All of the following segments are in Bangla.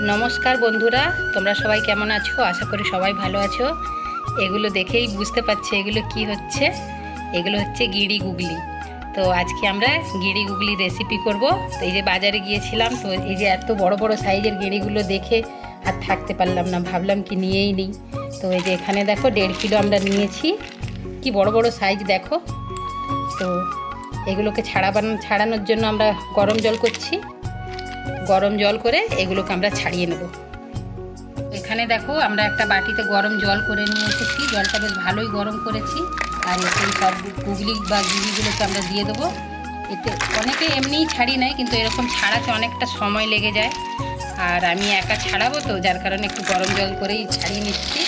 নমস্কার বন্ধুরা, তোমরা সবাই কেমন আছো? আশা করি সবাই ভালো আছো। এগুলো দেখেই বুঝতে পারছে এগুলো কি হচ্ছে। এগুলো হচ্ছে গিড়ি গুগলি। তো আজকে আমরা গিড়ি গুগলি রেসিপি করব। তো এই যে বাজারে গিয়েছিলাম, তো এই যে এত বড় বড় সাইজের গিড়িগুলো দেখে আর থাকতে পারলাম না, ভাবলাম কি নিয়েই নিই। তো এই যে এখানে দেখো, দেড় কিলো আমরা নিয়েছি। কি বড় বড় সাইজ দেখো। তো এগুলোকে ছাড়াবান ছাড়ানোর জন্য আমরা গরম জল করছি। গরম জল করে এগুলোকে আমরা ছাড়িয়ে নেব। এখানে দেখো আমরা একটা বাটিতে গরম জল করে নিয়ে এসেছি। জলটা বেশ ভালোই গরম করেছি। আর এতে সব গুগলি বা গিরিগুলোকে আমরা দিয়ে দেবো। এতে অনেকে এমনিই ছাড়ি নেয়, কিন্তু এরকম ছাড়াতে অনেকটা সময় লেগে যায়। আর আমি একা ছাড়াবো তো, যার কারণে একটু গরম জল করেই ছাড়িয়ে নিচ্ছি।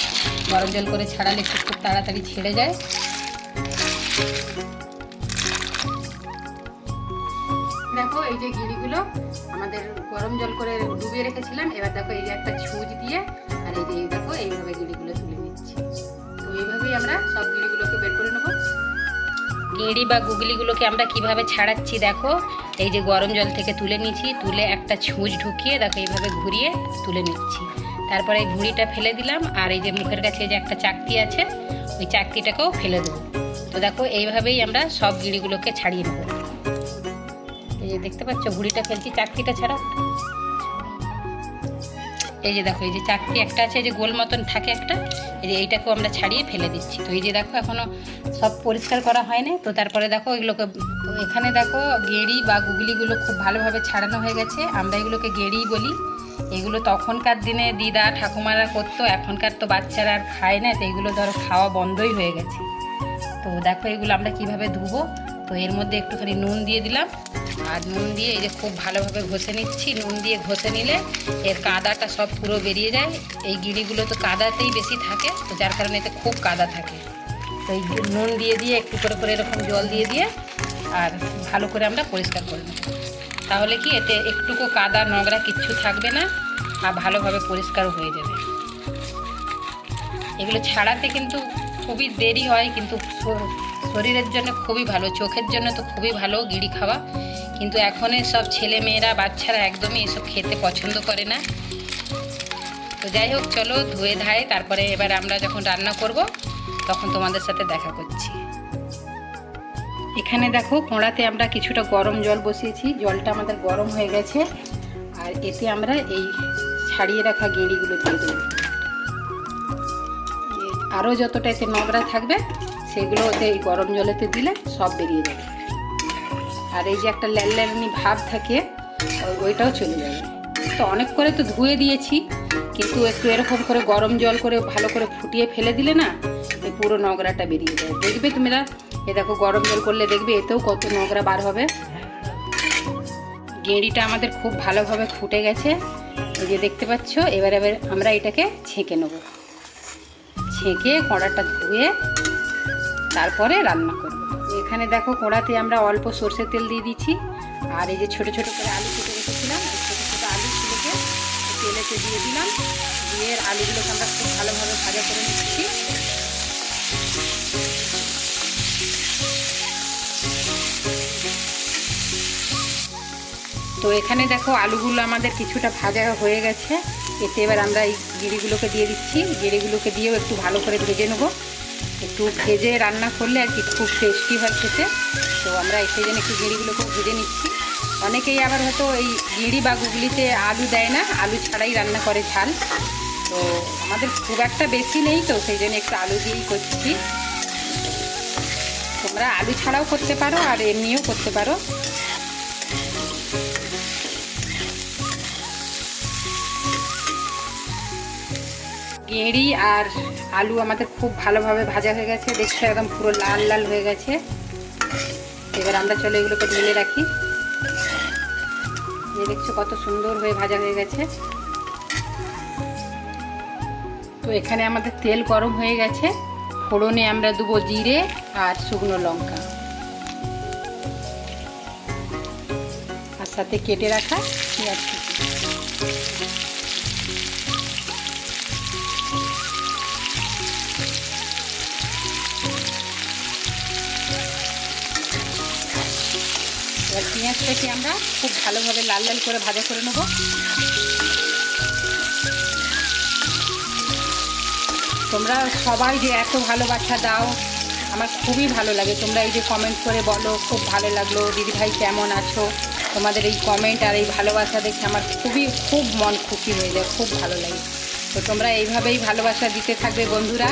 গরম জল করে ছাড়ালে একটু খুব তাড়াতাড়ি ছেড়ে যায়। দেখো এই যে গিরিগুলো আমাদের গরম জল করে ডুবিয়ে রেখেছিলাম। এবার দেখো এই যে একটা ছুঁচ দিয়ে, আর এই যে দেখো এইভাবে গিরিগুলো তুলে নিচ্ছি। তো এইভাবেই আমরা সব গিরিগুলোকে বের করে নেব। গিঁড়ি বা গুগলিগুলোকে আমরা কীভাবে ছাড়াচ্ছি দেখো। এই যে গরম জল থেকে তুলে নিচ্ছি তুলে একটা ছুঁচ ঢুকিয়ে দেখো এইভাবে ঘুরিয়ে তুলে নিচ্ছি। তারপরে এই ঘুড়িটা ফেলে দিলাম, আর এই যে মুখের কাছে যে একটা চাকতি আছে, ওই চাকতিটাকেও ফেলে দেবো। তো দেখো এইভাবেই আমরা সব গিঁড়িগুলোকে ছাড়িয়ে নেব। এই যে দেখতে পাচ্ছ, ঘুড়িটা ফেলছি চাকতিটা ছাড়া। এই যে দেখো, এই যে চাকতি একটা আছে, এই যে গোল মতন থাকে একটা, এই যে এইটাকেও আমরা ছাড়িয়ে ফেলে দিচ্ছি। তো এই যে দেখো, এখনও সব পরিষ্কার করা হয়নি। তো তারপরে দেখো, এগুলোকে এখানে দেখো গেড়ি বা গুগলিগুলো খুব ভালোভাবে ছাড়ানো হয়ে গেছে। আমরা এগুলোকে গেড়িই বলি। এগুলো তখনকার দিনে দিদা ঠাকুমারা করতো, এখনকার তো বাচ্চারা আর খায় না, তো এগুলো ধরো খাওয়া বন্ধই হয়ে গেছে। তো দেখো, এগুলো আমরা কীভাবে ধুবো? তো এর মধ্যে একটুখানি নুন দিয়ে দিলাম। আর নুন দিয়ে এই যে খুব ভালোভাবে ঘষে নিচ্ছি। নুন দিয়ে ঘষে নিলে এর কাদাটা সব পুরো বেরিয়ে যায়। এই গিড়িগুলো তো কাদাতেই বেশি থাকে, তো যার কারণে এতে খুব কাদা থাকে। তো এই নুন দিয়ে দিয়ে একটু করে করে এরকম জল দিয়ে দিয়ে আর ভালো করে আমরা পরিষ্কার করে নেব। তাহলে কি এতে একটুকু কাদা নোংরা কিচ্ছু থাকবে না আর ভালোভাবে পরিষ্কার হয়ে যাবে। এগুলো ছাড়াতে কিন্তু খুবই দেরি হয়, কিন্তু শরীরের জন্য খুবই ভালো, চোখের জন্য তো খুবই ভালো গিড়ি খাওয়া। কিন্তু এখনের সব ছেলে মেয়েরা, বাচ্চারা একদমই এসব খেতে পছন্দ করে না। তো যাই হোক, চলো ধুয়ে ধায়ে, তারপরে এবার আমরা যখন রান্না করব, তখন তোমাদের সাথে দেখা করছি। এখানে দেখো, কোঁড়াতে আমরা কিছুটা গরম জল বসিয়েছি। জলটা আমাদের গরম হয়ে গেছে। আর এতে আমরা এই ছাড়িয়ে রাখা গেঁড়িগুলো দিয়ে দেবো। আরও যতটা এতে নোংরা থাকবে সেগুলো ওতে এই গরম জলেতে দিলে সব বেরিয়ে যাবে। আর এই যে একটা ল্যালনি ভাব থাকে ওইটাও চলে যাবে। তো অনেক করে তো ধুয়ে দিয়েছি, কিন্তু একটু এরকম করে গরম জল করে ভালো করে ফুটিয়ে ফেলে দিলে না, এই পুরো নোংরাটা বেরিয়ে যায়। দেখবে তোমরা এ দেখো গরম জল করলে দেখবে এতেও কত নোংরা বার হবে। গেঁড়িটা আমাদের খুব ভালোভাবে ফুটে গেছে। এই যে দেখতে পাচ্ছ, এবার এবার আমরা এটাকে ছেঁকে নেব। ছেঁকে কড়াটা ধুয়ে তারপরে রান্না করব। এখানে দেখো কড়াতে আমরা অল্প সর্ষের তেল দিয়ে দিচ্ছি। আর এই যে ছোট ছোট করে আলু কেটে রেখেছিলাম ছোটো ছোটো আলুগুলোকে এই তেলেতে দিয়ে দিলাম। দিয়ে আলুগুলোকে আমরা খুব ভালোভাবে ভাজা করে নিচ্ছি। তো এখানে দেখো আলুগুলো আমাদের কিছুটা ভাজা হয়ে গেছে। এতে এবার আমরা এই গিরিগুলোকে দিয়ে দিচ্ছি। গিরিগুলোকে দিয়েও একটু ভালো করে ভেজে নেব। একটু ভেজে রান্না করলে আর কি খুব টেস্টি হয় খেতে। তো আমরা সেই জন্য একটু গিঁড়িগুলোকেও ভেজে নিচ্ছি। অনেকেই আবার হয়তো এই গিঁড়ি বা গুগলিতে আলু দেয় না, আলু ছাড়াই রান্না করে ঝাল। তো আমাদের খুব একটা বেশি নেই তো, সেই জন্য একটু আলু দিয়েই করছি। তোমরা আলু ছাড়াও করতে পারো আর এমনিও করতে পারো। গেঁড়ি আর আলু আমাদের খুব ভালোভাবে ভাজা হয়ে গেছে। দেখতে একদম পুরো লাল লাল হয়ে গেছে। এবার আমরা চলো এগুলোকে ঢেলে রাখি। এই দেখছ কত সুন্দর হয়ে ভাজা হয়ে গেছে। তো এখানে আমাদের তেল গরম হয়ে গেছে। ফোড়নে আমরা দেবো জিরে আর শুকনো লঙ্কা। আর সাথে কেটে রাখা পেঁয়াজ। পেঁয়াজটাকে আমরা খুব ভালোভাবে লাল লাল করে ভাজা করে নেব। তোমরা সবাই যে এত ভালোবাসা দাও, আমার খুবই ভালো লাগে। তোমরা এই যে কমেন্ট করে বলো, খুব ভালো লাগল। দিদি ভাই কেমন আছো? তোমাদের এই কমেন্ট আর এই ভালোবাসা দেখে আমার খুবই, খুব মন খুশি হয়ে যায়, খুব ভালো লাগে। তো তোমরা এইভাবেই ভালোবাসা দিতে থাকবে বন্ধুরা।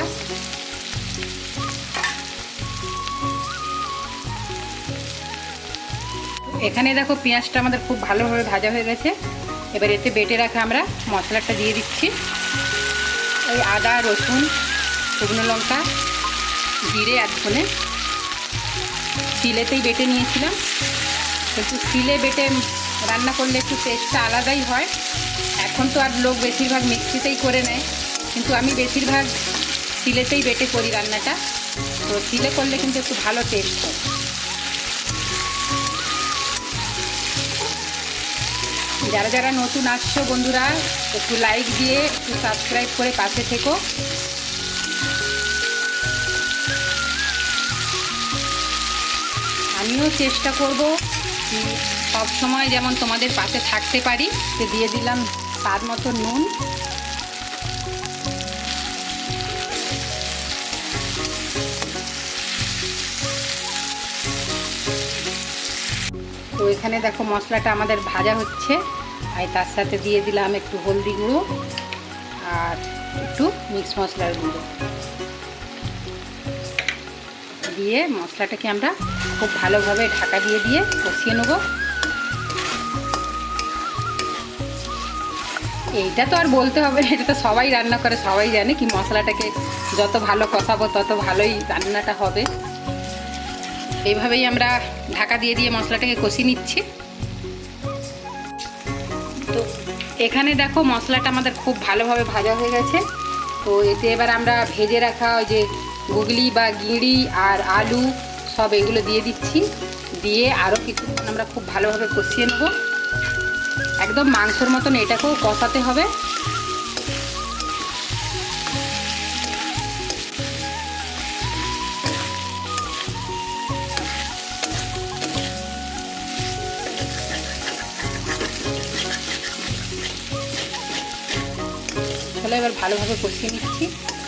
এখানে দেখো পেঁয়াজটা আমাদের খুব ভালোভাবে ভাজা হয়ে গেছে। এবার এতে বেটে রাখা আমরা মশলাটা দিয়ে দিচ্ছি। ওই আদা, রসুন, শুকনো লঙ্কা, জিরে আর ধনে। শিলেতেই বেটে নিয়েছিলাম। কিন্তু শিলে বেটে রান্না করলে একটু টেস্টটা আলাদাই হয়। এখন তো আর লোক বেশিরভাগ মিক্সিতেই করে নেয়। কিন্তু আমি বেশিরভাগ শিলেতেই বেটে করি রান্নাটা। তো শিলে করলে কিন্তু একটু ভালো টেস্ট হয়। যারা যারা নতুন আসছো বন্ধুরা, একটু লাইক দিয়ে একটু সাবস্ক্রাইব করে পাশে থেকো। আমিও চেষ্টা করব সব সময় যেমন তোমাদের পাশে থাকতে পারি সে দিয়ে দিলাম তার মতো নুন। এখানে দেখো মশলাটা আমাদের ভাজা হচ্ছে। আর তার সাথে দিয়ে দিলাম একটু হলদি গুঁড়ো আর একটু মিক্স মশলার গুঁড়ো। দিয়ে মশলাটাকে আমরা খুব ভালোভাবে ঢাকা দিয়ে দিয়ে কষিয়ে নেব। এইটা তো আর বলতে হবে না, এটা তো সবাই রান্না করে, সবাই জানে কি মশলাটাকে যত ভালো কষাবো তত ভালোই রান্নাটা হবে। এইভাবেই আমরা ঢাকা দিয়ে দিয়ে মশলাটাকে কষিয়ে নিচ্ছি। তো এখানে দেখো মশলাটা আমাদের খুব ভালোভাবে ভাজা হয়ে গেছে। তো এতে এবার আমরা ভেজে রাখা ওই যে গুগলি বা গিঁড়ি আর আলু সব এগুলো দিয়ে দিচ্ছি। দিয়ে আরও কিছুক্ষণ আমরা খুব ভালোভাবে কষিয়ে নেব। একদম মাংসর মতন এটাকেও কষাতে হবে। তাহলে এবার ভালোভাবে কষিয়ে নিচ্ছি।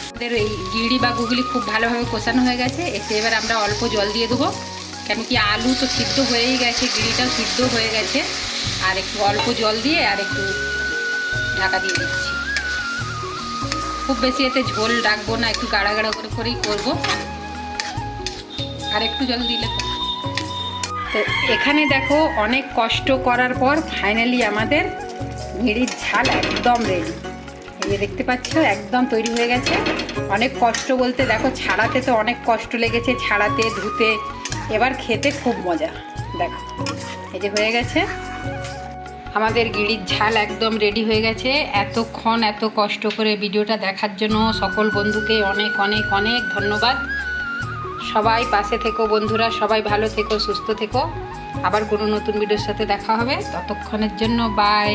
আমাদের এই গিড়ি বা গুগলি খুব ভালোভাবে কষানো হয়ে গেছে। এতে এবার আমরা অল্প জল দিয়ে দেবো। কেন কি আলু তো সিদ্ধ হয়েই গেছে গিড়িটাও সিদ্ধ হয়ে গেছে। আর একটু অল্প জল দিয়ে আর একটু ঢাকা দিয়ে দিচ্ছি। খুব বেশি এতে ঝোল রাখব না, একটু গাড়া গাড়া করে করেই করব। আর একটু জল দিলে তো এখানে দেখো অনেক কষ্ট করার পর ফাইনালি আমাদের ভিড়ির ঝাল একদম রেডি এই দেখতে পাচ্ছ, একদম তৈরি হয়ে গেছে। অনেক কষ্ট বলতে, দেখো, ছাড়াতে তো অনেক কষ্ট লেগেছে, ছাড়াতে, ধুতে। এবার খেতে খুব মজা। দেখো, এই যে হয়ে গেছে। আমাদের গিড়ির ঝাল একদম রেডি হয়ে গেছে। এতক্ষণ এত কষ্ট করে ভিডিওটা দেখার জন্য সকল বন্ধুকে অনেক অনেক অনেক ধন্যবাদ। সবাই পাশে থেকো বন্ধুরা, সবাই ভালো থেকো, সুস্থ থেকো। আবার কোনো নতুন ভিডিওর সাথে দেখা হবে। ততক্ষণের জন্য বাই